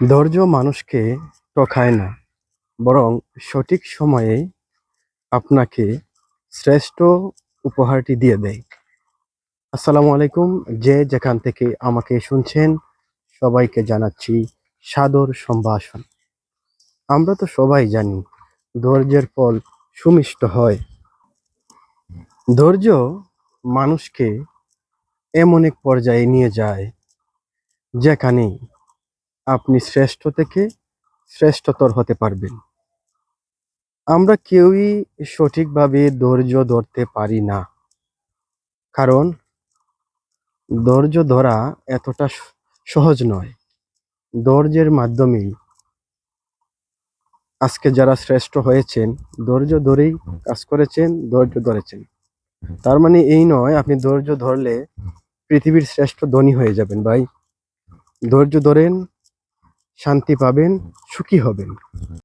ধৈর্য মানুষকে ঠকায় না, বরং সঠিক সময়ে আপনাকে শ্রেষ্ঠ উপহারটি দিয়ে দেয়। আসসালামু আলাইকুম, যে যেখান থেকে আমাকে শুনছেন, সবাইকে জানাচ্ছি সাদর সম্ভাষণ। আমরা তো সবাই জানি, ধৈর্যের ফল সুমিষ্ট হয়। ধৈর্য মানুষকে এমন এক পর্যায়ে নিয়ে যায়, যেখানে আপনি শ্রেষ্ঠ থেকে শ্রেষ্ঠতর হতে পারবেন। আমরা কেউই সঠিকভাবে ধৈর্য ধরতে পারি না। কারণ ধৈর্য ধরা এতটা সহজ নয়। ধৈর্যের মাধ্যমেই আজকে যারা শ্রেষ্ঠ হয়েছেন, ধৈর্য ধরেই কাজ করেছেন, ধৈর্য ধরেছেন। তার মানে এই নয়, আপনি ধৈর্য ধরলে পৃথিবীর শ্রেষ্ঠ ধনী হয়ে যাবেন ভাই। ধৈর্য ধরেন শান্তি পাবেন সুখী হবেন।